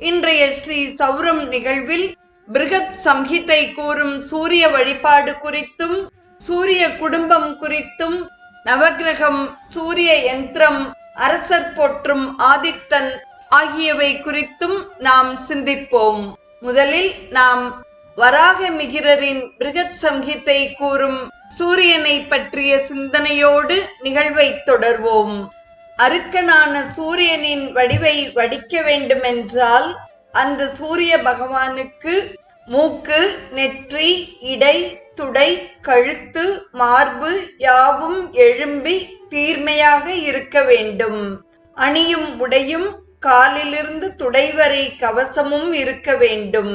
இன்றைய ஸ்ரீ சௌரம் நிகழ்வில் பிருகத் சம்ஹிதை கூறும் சூரிய வழிபாடு குறித்தும் சூரிய குடும்பம் குறித்தும் நவக்கிரகம் சூரிய யந்திரம் அரசர் போற்றும் ஆதித்தன் ஆகியவை குறித்தும் நாம் சிந்திப்போம். முதலில் நாம் வராக மிகிரரின் பிருகத் சம்ஹிதை கூறும் சூரியனை பற்றிய சிந்தனையோடு நிகழ்வை தொடர்வோம். அருக்கனான சூரியனின் வடிவை வடிக்க வேண்டுமென்றால் அந்த சூரிய பகவானுக்கு மூக்கு நெற்றி இடை துடை கழுத்து மார்பு யாவும் எழும்பி தீர்மையாக இருக்க வேண்டும். அணியும் உடையும் காலிலிருந்து துடை வரை கவசமும் இருக்க வேண்டும்.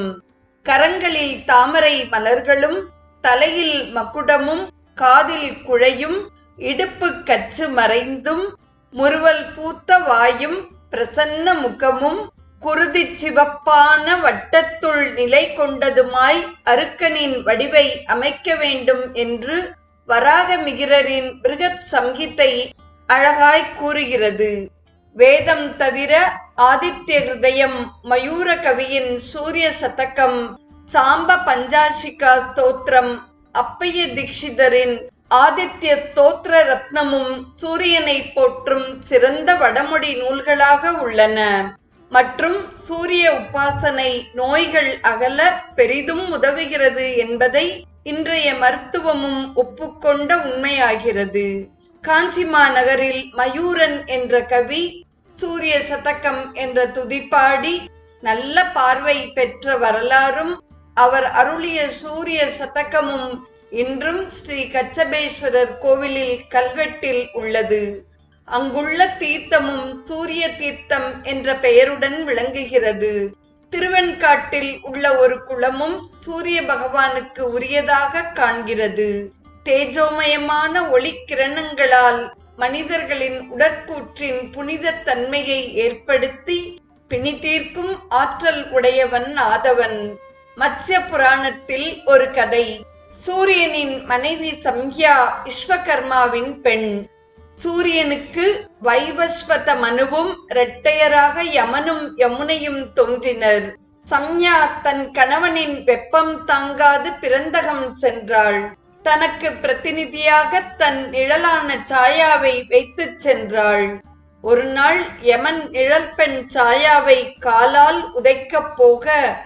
கரங்களில் தாமரை மலர்களும் தலையில் மக்குடமும் காதில் குழையும் இடுப்பு கச்சு மறைந்தும் முறுவல் பூத்த வாயும் பிரசன்ன முகமும் குருதி சிவப்பான வட்டத்துள் நிலை கொண்டதுமாய் அருக்கனின் வடிவை அமைக்க வேண்டும் என்று வராகமிகிரரின் பிருகத் சம்ஹிதை அழகாய் கூறுகிறது. வேதம் தவிர ஆதித்ய ஹிருதயம் மயூர கவியின் சூரிய சதகம் சாம்ப பஞ்சாஷிகா ஸ்தோத்திரம் அப்பைய தீக்ஷிதரின் ஆதித்ய ஸ்தோத்திர ரத்னமும் சூரியனை போற்றும் சிறந்த வடமொழி நூல்களாக உள்ளன. மற்றும் சூரிய உபாசனை நோய்கள் அகல பெரிதும் உதவுகிறது என்பதை இன்றைய மருத்துவமும் ஒப்புக்கொண்ட உண்மையாகிறது. காஞ்சிமா நகரில் மயூரன் என்ற கவி சூரிய சதகம் என்ற துதிப்பாடி நல்ல பார்வை பெற்ற வரலாறும் அவர் அருளிய சூரிய சதகமும் இன்றும் ஸ்ரீ கச்சபேஸ்வரர் கோவிலில் கல்வெட்டில் உள்ளது. அங்குள்ள தீர்த்தமும் சூரிய தீர்த்தம் என்ற பெயருடன் விளங்குகிறது. திருவெண்காட்டில் உள்ள ஒரு குளமும் சூரிய பகவானுக்கு உரியதாக காண்கிறது. தேஜோமயமான ஒளி கிரணங்களால் மனிதர்களின் உடற்கூற்றின் புனித தன்மையை ஏற்படுத்தி பிணி தீர்க்கும் ஆற்றல் உடையவன் ஆதவன். மத்ய புராணத்தில் ஒரு கதை. சூரியனின் மனைவி சம்யா விஸ்வகர்மாவின் பெண். சூரியனுக்கு வைவஸ்வத மனுவும் இரட்டையராக யமனும் யமுனையும் தோன்றினர். சம்யா தன் கணவனின் வெப்பம் தாங்காது பிறந்தகம் சென்றாள். தனக்கு பிரதிநிதியாக தன் நிழலான சாயாவை வைத்துச் சென்றாள். ஒரு நாள் யமன் நிழல் பெண் சாயாவை காலால் உதைக்கப் போக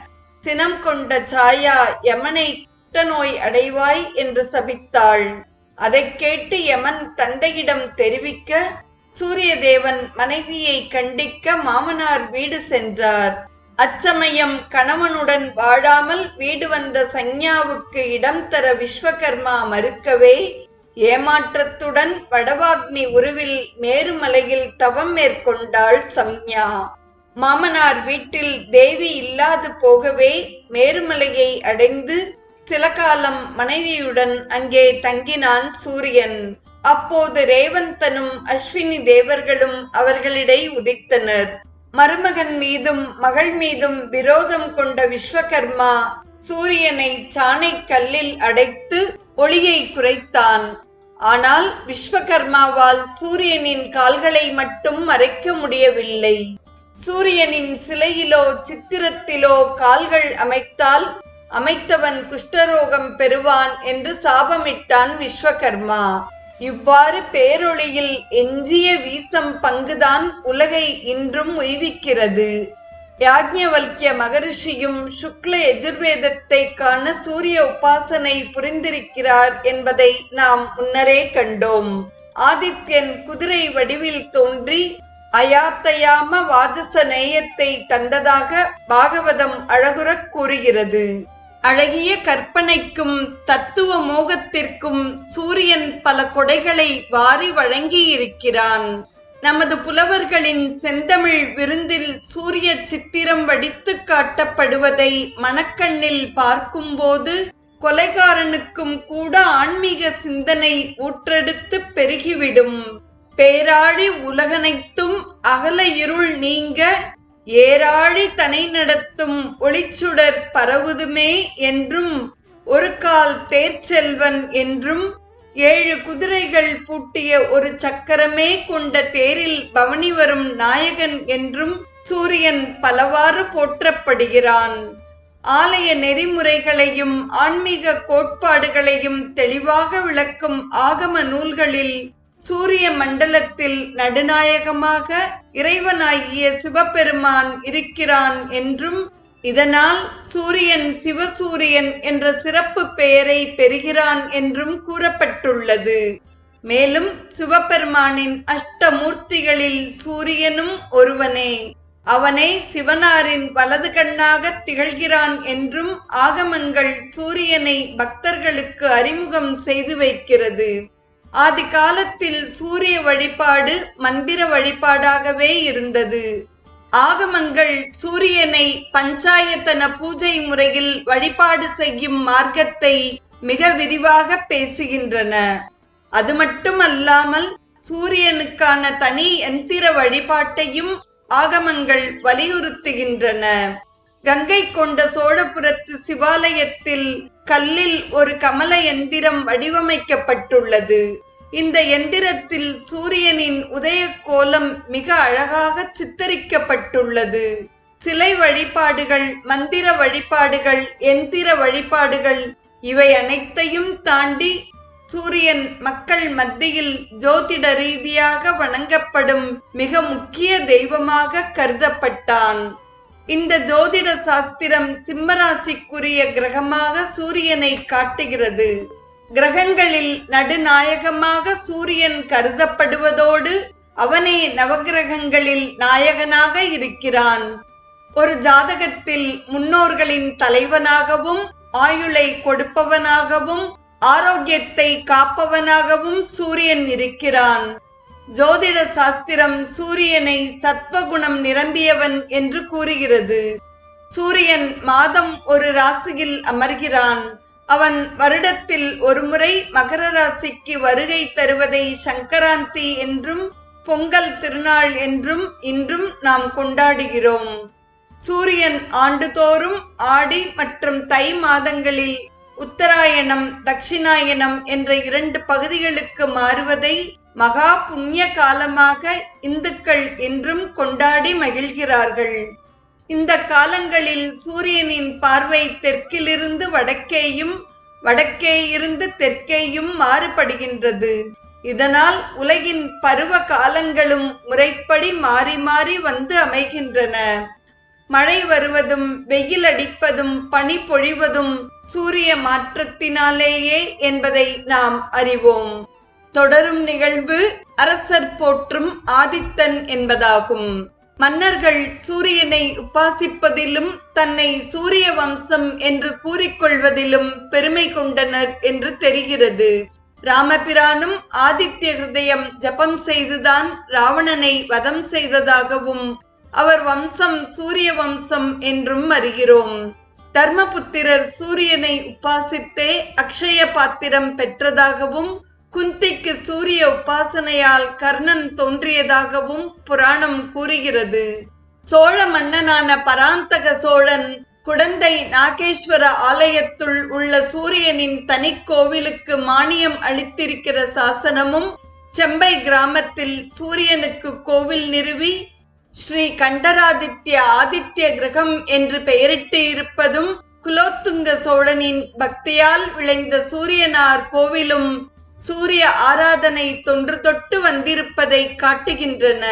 சினம் கொண்ட சாயா யமனை நோய் அடைவாய் என்று சபித்தாள். அதை கேட்டு யமன் தந்தையிடம் தெரிவிக்க சூரியதேவன் மனைவியை கண்டிக்க மாமனார் வீடு சென்றார். அச்சமயம் கணவனுடன் வாழாமல் வீடு வந்த சஞ்ஞாவுக்கு இடம் தர விஸ்வகர்மா மறுக்கவே ஏமாற்றத்துடன் வடவாக்னி உருவில் மேருமலையில் தவம் மேற்கொண்டாள் சம்யா மாமனார் வீட்டில் தேவி இல்லாது போகவே மேருமலையை அடைந்து சில காலம் மனைவியுடன் அங்கே தங்கினான் சூரியன். அப்போது ரேவந்தனும் அஸ்வினி தேவர்களும் அவர்களிடை உதித்தனர். மருமகன் மீதும் மகள் மீதும் விரோதம் கொண்ட விஸ்வகர்மா சூரியனை சாணை கல்லில் அடைத்து ஒளியை குறைத்தான். ஆனால் விஸ்வகர்மாவால் சூரியனின் கால்களை மட்டும் மறைக்க முடியவில்லை. சூரியனின் சிலையிலோ சித்திரத்திலோ கால்கள் அமைத்தால் அமைத்தவன் குஷ்டரோகம் பெறுவான் என்று சாபமிட்டான் விஸ்வகர்மா. இவ்வாறு பேரொளியில் எஞ்சிய வீசம் பங்குதான் உலகை இன்றும் உய்விக்கிறது. யாக்ஞவல்கிய மகரிஷியும் சுக்ல எஜுர்வேதத்தை காண சூரிய உபாசனை புரிந்திருக்கிறார் என்பதை நாம் முன்னரே கண்டோம். ஆதித்யன் குதிரை வடிவில் தோன்றி அயாத்தயாம வாதச நேயத்தை தந்ததாக பாகவதம் அழகுறக் கூறுகிறது. அழகிய கற்பனைக்கும் தத்துவ மோகத்திற்கும் சூரியன் பல கொடைகளை வாரி வழங்கியிருக்கிறான். நமது புலவர்களின் செந்தமிழ் விருந்தில் சூரிய சித்திரம் வடித்து காட்டப்படுவதை மனக்கண்ணில் பார்க்கும்போது கொலைகாரனுக்கும் கூட ஆன்மீக சிந்தனை ஊற்றெடுத்து பெருகிவிடும். பேராழி உலகனைத்தும் அகல இருள் நீங்க ஏராழி தனை நடத்தும் ஒளிச்சுடர் பரவுதுமே என்றும் ஒரு கால் தேர்ச்செல்வன் என்றும் ஏழு குதிரைகள் பூட்டிய ஒரு சக்கரமே கொண்ட தேரில் பவனி வரும் நாயகன் என்றும் சூரியன் பலவாறு போற்றப்படுகிறான். ஆலய நெறிமுறைகளையும் ஆன்மீக கோட்பாடுகளையும் தெளிவாக விளக்கும் ஆகம நூல்களில் சூரிய மண்டலத்தில் நடுநாயகமாக இறைவனாகிய சிவபெருமான் இருக்கிறான் என்றும் இதனால் சூரியன் சிவசூரியன் என்ற சிறப்பு பெயரை பெறுகிறான் என்றும் கூறப்பட்டுள்ளது. மேலும் சிவபெருமானின் அஷ்டமூர்த்திகளில் சூரியனும் ஒருவனே. அவனே சிவனாரின் வலது கண்ணாக திகழ்கிறான் என்றும் ஆகமங்கள் சூரியனை பக்தர்களுக்கு அறிமுகம் செய்து வைக்கிறது. ஆதி காலத்தில் சூரிய வழிபாடு மந்திர வழிபாடாகவே இருந்தது. ஆகமங்கள் சூரியனை பஞ்சாயத்தன பூஜை முறையில் வழிபாடு செய்யும் மார்க்கத்தை மிக விரிவாக பேசுகின்றன. அது மட்டுமல்லாமல் சூரியனுக்கான தனி எந்திர வழிபாட்டையும் ஆகமங்கள் வலியுறுத்துகின்றன. கங்கை கொண்ட சோழபுரத்து சிவாலயத்தில் கல்லில் ஒரு கமல எந்திரம் வடிவமைக்கப்பட்டுள்ளது. இந்த எந்திரத்தில் சூரியனின் உதய கோலம் மிக அழகாக சித்தரிக்கப்பட்டுள்ளது. சிலை வழிபாடுகள் மந்திர வழிபாடுகள் எந்திர வழிபாடுகள் இவை அனைத்தையும் தாண்டி சூரியன் மக்கள் மத்தியில் ஜோதிட ரீதியாக வணங்கப்படும் மிக முக்கிய தெய்வமாக கருதப்பட்டான். இந்த ஜோதிட சாஸ்திரம் சிம்மராசிக்குரிய கிரகமாக சூரியனை காட்டுகிறது. கிரகங்களில் நடுநாயகமாக சூரியன் கருதப்படுவதோடு அவனே நவகிரகங்களில் நாயகனாக இருக்கிறான். ஒரு ஜாதகத்தில் முன்னோர்களின் தலைவனாகவும் ஆயுளை கொடுப்பவனாகவும் ஆரோக்கியத்தை காப்பவனாகவும் சூரியன் இருக்கிறான். ஜோதிட சாஸ்திரம் சூரியனை சத்வகுணம் நிரம்பியவன் என்று கூறுகிறது. சூரியன் மாதம் ஒரு ராசியில் அமர்கிறான். அவன் வருடத்தில் ஒருமுறை மகர ராசிக்கு வருகை தருவதை சங்கராந்தி என்றும் பொங்கல் திருநாள் என்றும் இன்றும் நாம் கொண்டாடுகிறோம். சூரியன் ஆண்டுதோறும் ஆடி மற்றும் தை மாதங்களில் உத்தராயணம் தட்சிணாயணம் என்ற இரண்டு பகுதிகளுக்கு மாறுவதை மகா புண்ணிய காலமாக இந்துக்கள் என்றும் கொண்டாடி மகிழ்கிறார்கள். இந்த காலங்களில் சூரியனின் பார்வை தெற்கிலிருந்து வடக்கேயும் வடக்கே இருந்து தெற்கேயும் மாறுபடுகின்றது. இதனால் உலகின் பருவ காலங்களும் முறைப்படி மாறி மாறி வந்து அமைகின்றன. மழை வருவதும் வெயில் அடிப்பதும் பனி பொழிவதும் சூரிய மாற்றத்தினாலேயே என்பதை நாம் அறிவோம். தொடரும் நிகழ்வு அரசர் போற்றும் ஆதித்தன் என்பதாகும். மன்னர்கள் சூரியனை உபாசிப்பதிலும் தன்னை சூரிய வம்சம் என்று கூறிக்கொள்வதிலும் பெருமை கொண்டனர் என்று தெரிகிறது. ராமபிரானும் ஆதித்ய ஹிருதயம் ஜபம் செய்துதான் ராவணனை வதம் செய்ததாகவும் அவர் வம்சம் சூரிய வம்சம் என்றும் அறிகிறோம். தர்மபுத்திரர் சூரியனை உபாசித்தே அக்ஷய பாத்திரம் பெற்றதாகவும் குந்திக்கு சூரிய உபாசனையால் கர்ணன் தோன்றியதாகவும் புராணம் கூறுகிறது. சோழ மன்னனான பராந்தக சோழன் குடந்தை நாகேஸ்வர ஆலயத்துள் உள்ள சூரியனின் தனி கோவிலுக்கு மானியம் அளித்திருக்கிற சாசனமும் செம்பை கிராமத்தில் சூரியனுக்கு கோவில் நிறுவி ஸ்ரீ கண்டராதித்ய ஆதித்ய கிரகம் என்று பெயரிட்டு இருப்பதும் குலோத்துங்க சோழனின் பக்தியால் விளைந்த சூரியனார் கோவிலும் சூரிய ஆராதனை தொன்று தொட்டு வந்திருப்பதை காட்டுகின்றன.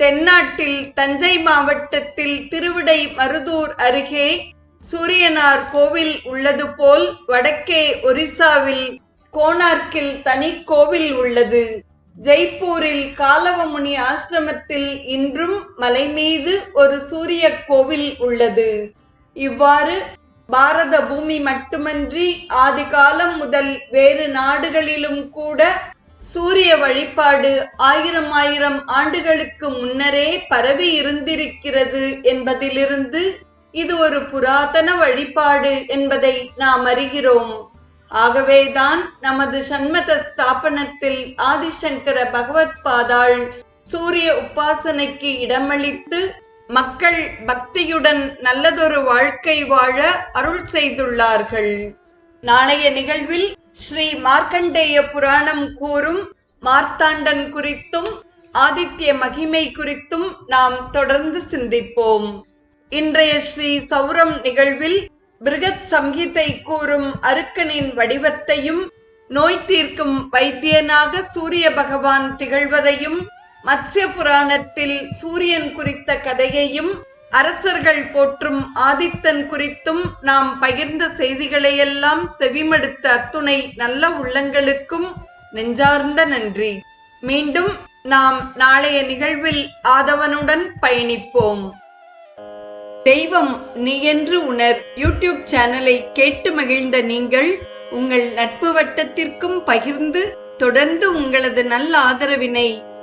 தென்னாட்டில் தஞ்சை மாவட்டத்தில் திருவிடை மருதூர் அருகே சூரியனார் கோவில் உள்ளது போல் வடக்கே ஒரிசாவில் கோனார்க்கில் தனி கோவில் உள்ளது. ஜெய்ப்பூரில் காலவமுனி ஆசிரமத்தில் இன்றும் மலை மீது ஒரு சூரிய கோவில் உள்ளது. இவ்வாறு பாரத பூமி மட்டுமன்றி ஆதிகாலம் முதல் வேறு நாடுகளிலும் கூட சூரிய வழிபாடு ஆயிரம் ஆயிரம் ஆண்டுகளுக்கு முன்னரே பரவி இருந்திருக்கிறது என்பதிலிருந்து இது ஒரு புராதன வழிபாடு என்பதை நாம் அறிகிறோம். ஆகவேதான் நமது சண்மத ஸ்தாபனத்தில் ஆதிசங்கர பகவத் பாதாள் சூரிய உபாசனைக்கு இடமளித்து மக்கள் பக்தியுடன் நல்லதொரு வாழ்க்கை வாழ அருள் செய்துள்ளார்கள். நாளைய நிகழ்வில் ஸ்ரீ மார்க்கண்டேய புராணம் கூறும் மார்த்தாண்டன் குறித்தும் ஆதித்ய மகிமை குறித்தும் நாம் தொடர்ந்து சிந்திப்போம். இன்றைய ஸ்ரீ சௌரம் நிகழ்வில் பிருகத் சம்ஹிதை கூறும் அருக்கனின் வடிவத்தையும் நோய் தீர்க்கும் வைத்தியனாக சூரிய பகவான் திகழ்வதையும் மத்ய புராணத்தில் சூரியன் குறித்த கதையையும் அரசர்கள் போற்றும் ஆதித்தன் குறித்தும் நாம் பகிர்ந்த செய்திகளையெல்லாம் செவிமடுத்த அத்துணை நல்ல உள்ளங்களுக்கும் நெஞ்சார்ந்த நன்றி. மீண்டும் நாம் நாளைய நிகழ்வில் ஆதவனுடன் பயணிப்போம். தெய்வம் நீ என்று உணர் யூடியூப் சேனலை கேட்டு மகிழ்ந்த நீங்கள் உங்கள் நட்பு வட்டத்திற்கும் பகிர்ந்து தொடர்ந்து உங்களது நல்ல ஆதரவினை